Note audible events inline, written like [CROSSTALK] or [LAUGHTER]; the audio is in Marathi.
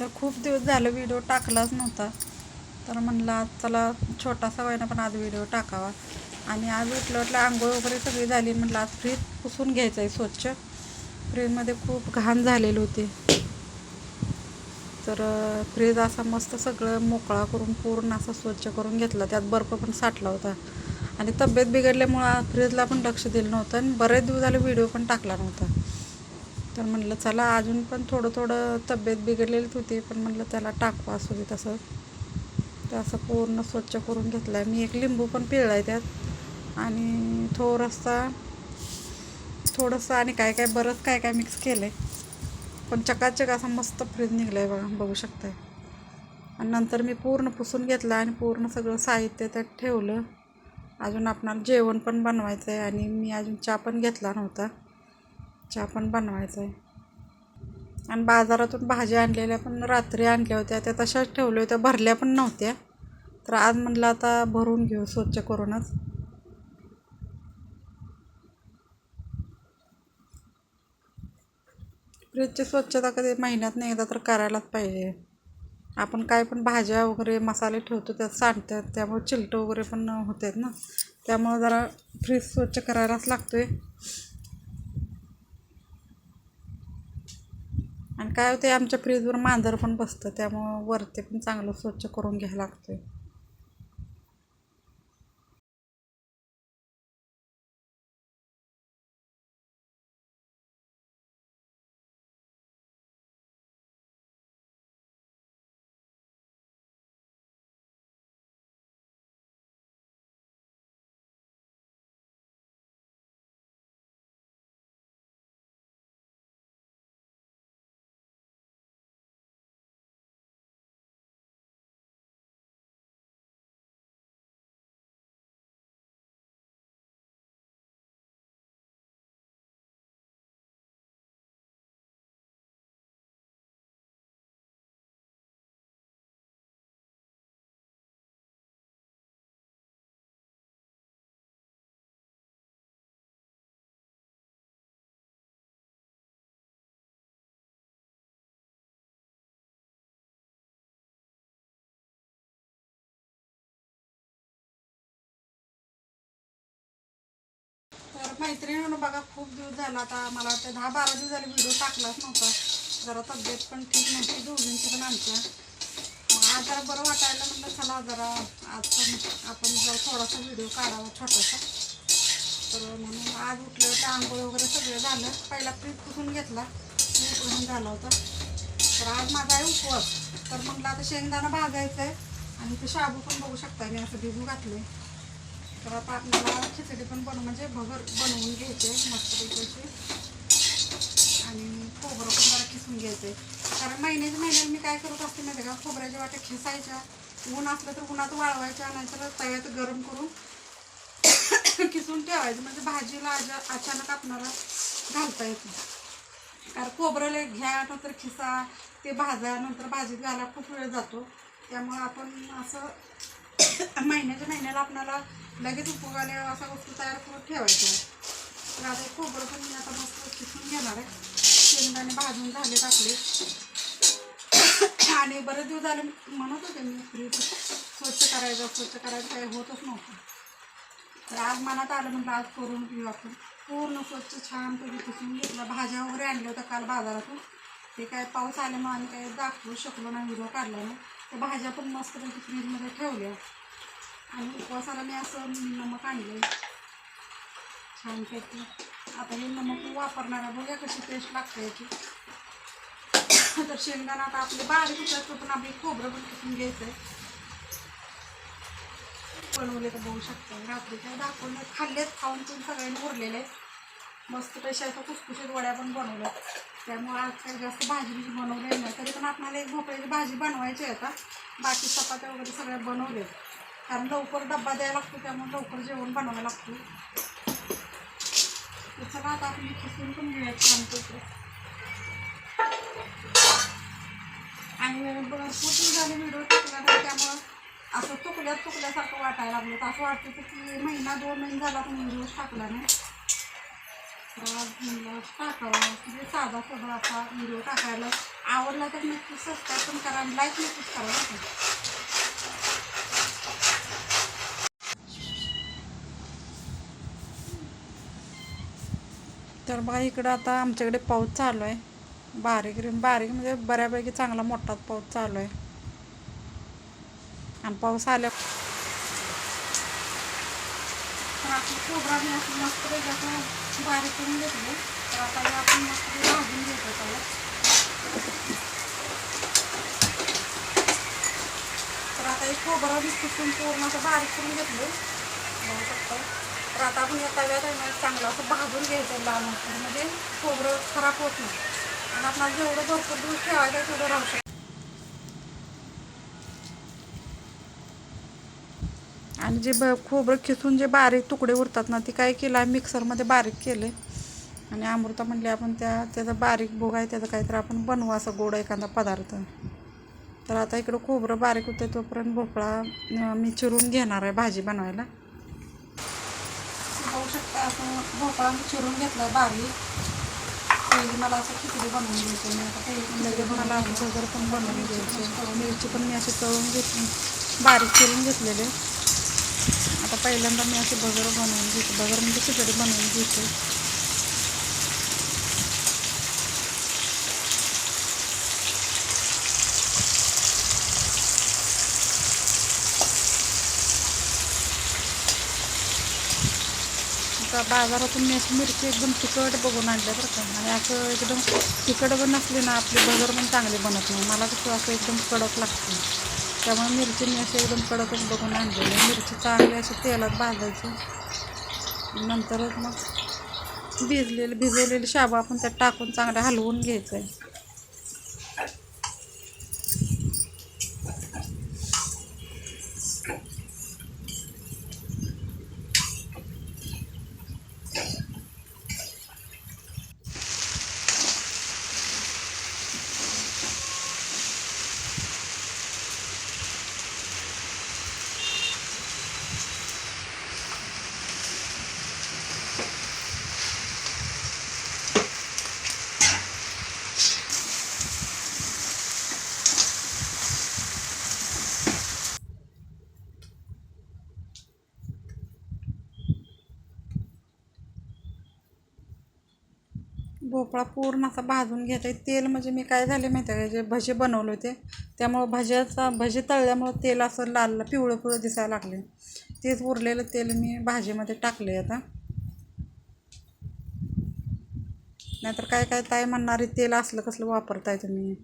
तर खूप दिवस झालं व्हिडिओ टाकलाच नव्हता. तर म्हणलं आज चला छोटासा वयना पण आज व्हिडिओ टाकावा. आणि आज उठलं वाटलं आंघोळ वगैरे सगळी झाली. म्हटलं आज फ्रीज पुसून घ्यायचं आहे स्वच्छ. फ्रीजमध्ये खूप घाण झालेली होती. तर फ्रीज असा मस्त सगळं मोकळा करून पूर्ण असा स्वच्छ करून घेतला. त्यात बर्फ पण साठला होता. आणि तब्येत बिघडल्यामुळं फ्रीजला पण लक्ष दिलं नव्हतं आणि बरेच दिवस झाले व्हिडिओ पण टाकला नव्हता. तर म्हणलं चला अजून पण थोडं थोडं तब्येत बिघडलेलीच होती पण म्हणलं त्याला टाकवा असू दे तसं. तर असं पूर्ण स्वच्छ करून घेतलं आहे मी एक लिंबू पण पिळला आहे त्यात. आणि थोडासा थोडंसं आणि काय काय बरंच काय काय मिक्स केलं आहे पण चकाचक असा मस्त फ्रीज निघला आहे बघा बघू शकताय. आणि नंतर मी पूर्ण पुसून घेतलं आणि पूर्ण सगळं साहित्य त्यात ठेवलं. अजून आपणाला जेवण पण बनवायचं आहे आणि मी अजून चहा पण घेतला नव्हता. चहा पण बनवायचा आहे आणि बाजारातून भाज्या आणलेल्या पण रात्री आणल्या होत्या. त्या तशाच ठेवल्या होत्या. भरल्या पण नव्हत्या. तर आज म्हणलं आता भरून घेऊ स्वच्छ करूनच. फ्रीजची स्वच्छता कधी महिन्यात नाही एकदा तर करायलाच पाहिजे. आपण काय पण भाज्या वगैरे मसाले ठेवतो त्यात सांडतात. त्यामुळे चिलटं वगैरे पण होतात ना. त्यामुळे जरा फ्रीज स्वच्छ करायलाच लागतो आहे आणि काय होते आमच्या फ्रीजवर मांजर पण बसतं त्यामुळं वरती पण चांगलं स्वच्छ करून घ्यायला लागतं आहे मैत्रिणीनं बघा खूप दिवस झाला. आता मला वाटतं दहा बारा दिवस झाले व्हिडिओ टाकलाच नव्हता. जरा तब्येत पण ठीक नव्हती दोघींची पण आमच्या. मग जरा बरं वाटायला म्हटलं चला जरा आज पण आपण जरा थोडासा व्हिडिओ काढावा छोटासा. तर म्हणून आज उठलं तर आंघोळ वगैरे सगळं झालं. पहिला फ्रीज पुसून घेतला? उठून झाला होता. तर आज माझा आहे उपवास. तर म्हटलं आता शेंगदाणा भाजायचं आहे आणि ते शाबू पण बघू शकता मी असं भिजू घातले तर आता आपल्याला खिचडी पण बनव म्हणजे भगर बनवून घ्यायचे मस्तपैकी. अशी आणि खोबरं पण जरा खिसून घ्यायचे कारण महिन्याच्या महिन्याला मी काय करत असते माहिती आहे का? खोबऱ्याच्या वाट्या खिसायच्या. ऊन असलं तर उन्हात वाळवायच्या नाहीतर तव्यात गरम करून [COUGHS] किसून ठेवायचं. म्हणजे भाजीला अजा अचानक आपणाला घालता येते कारण खोबरं घ्या नंतर खिसा ते भाजा नंतर भाजीत घाला खूप वेळ जातो. त्यामुळं आपण असं महिन्याच्या महिन्याला आपल्याला लगेच उपयोगाला असा वस्तू तयार करून ठेवायच्या. तर आता हे खोबरं पण मी आता मस्त किसून घेणार आहे. शेंगदाणे भाजून झाले टाकले आणि बरेच दिवस झाले म्हणत होते मी फ्रीज स्वच्छ करायचं स्वच्छ करायचं काही होतच नव्हतं. तर आज मनात आलं म्हटलं आज करून घेऊ आपण. पूर्ण स्वच्छ छान पैकी पुसून घेतलं. भाज्या वगैरे आणल्या होत्या काल बाजारातून. ते काय पाऊस आल्यामुळे आम्ही काही दाखवू शकलो नाही व्हिडिओ काढला नाही. तर भाज्या पण मस्तपैकी फ्रीजमध्ये ठेवल्या. आणि उपवासाला मी असं नमक आणलं छानपैकी आता हे नमक वापरणार आहे. बघूया कशी टेस्ट लागते याची. तर शेंगदाणा आता आपले बारीक उतरतो पण आपली खोबरं पण किसून घ्यायचं आहे बनवले तर बघू शकता. रात्री काय दाखवले? खाल्लेत खाऊन पण सगळ्यांनी उरलेले मस्त पैसे कुसकुशीत वड्या पण बनवल्या त्यामुळे आज काही जास्त भाजी बिजी बनवली नाही. तरी पण आपल्याला एक भोपळ्याची भाजी बनवायची आहे आता. बाकी चपात्या वगैरे सगळ्या बनवले कारण लवकर डब्बा द्यायला लागतो त्यामुळे लवकर जेवण बनवायला लागतो. तर आता आपण खिसून पण घेऊया छानपैकी आणि भरपूर झाली झाले व्हिडिओ टाकला नाही त्यामुळं असं तुकल्यात तुकल्यासारखं वाटायला लागलं. तर असं वाटतं की महिना दोन महिने झाला पण व्हिडिओच टाकला नाही. टाकावा. म्हणजे साधा साधा असा व्हिडिओ टाकायला आवडला तर नक्की सबस्क्राईब पण करा आणि लाईक नक्कीच करावं तर बघा इकडं आता आमच्याकडे पाऊस चालू आहे बारीक बारीक म्हणजे बऱ्यापैकी चांगला मोठाच पाऊस चालू आहे आणि पाऊस आल्या खोबरा मी असं मस्तपैकी असं बारीक करून घेतलं. तर आता आपण मस्त भाजून घेतो त्याला. तर आता हे खोबरा बिस्कुट पूर्ण असं बारीक करून घेतलं बघू शकता. तर आता आपण या तव्यात आहे चांगलं असं भाजून घ्यायचं लाल म्हणजे खोबरं खराब होत नाही. आणि आपल्याला जेवढं भरपूर दूध ठेवायचं आहे तेवढं राहू शकतं. आणि जे ब खोबरं खिसून जे बारीक तुकडे उरतात ना ते काय केलं आहे मिक्सरमध्ये बारीक केले. आणि अमृता म्हणले आपण त्या त्याचा बारीक भोग आहे त्याचं काहीतरी आपण बनवू असं गोड एखादा पदार्थ. तर आता इकडं खोबरं बारीक होतं तोपर्यंत भोपळा मी चिरून घेणार आहे भाजी बनवायला. असं भोपळा चिरून घेतला बारीक. पहिली मला असं खिचडी बनवून घ्यायची मी आता पहिली लगेच मला असं वगैरे पण बनवून घ्यायची मिरची पण मी अशी तळून घेतली. बारीक चिरून घेतलेले. आता पहिल्यांदा मी असे भगर बनवून घेते. भगर म्हणजे खिचडी बनवून घेते. आता बाजारातून मी अशी मिरची एकदम तिखट बघून आणलं बरं का. आणि असं एकदम तिखट पण नसली ना आपली भगर पण चांगली बनत नाही. मला कसं असं एकदम कडक लागते. त्यामुळे मिरची मी अशी एकदम कडकच बघून आणलेली मिरची चांगली अशी तेलात भाजायची. नंतरच मग भिजलेली भिजवलेली शाबू आपण त्यात टाकून चांगलं हलवून घ्यायचं आहे भोपळा पूर्ण असा भाजून घ्यायचा तेल म्हणजे मी काय झाले माहिती आहे का? जे भजे बनवले होते त्यामुळं भज्याचा भजे तळल्यामुळं तेल असं लाल पिवळं पिवळं दिसायला लागले तेच उरलेलं तेल मी भाजीमध्ये टाकले आता. नाहीतर काय काय ताई म्हणणारे तेल असलं कसलं वापरताय तुम्ही?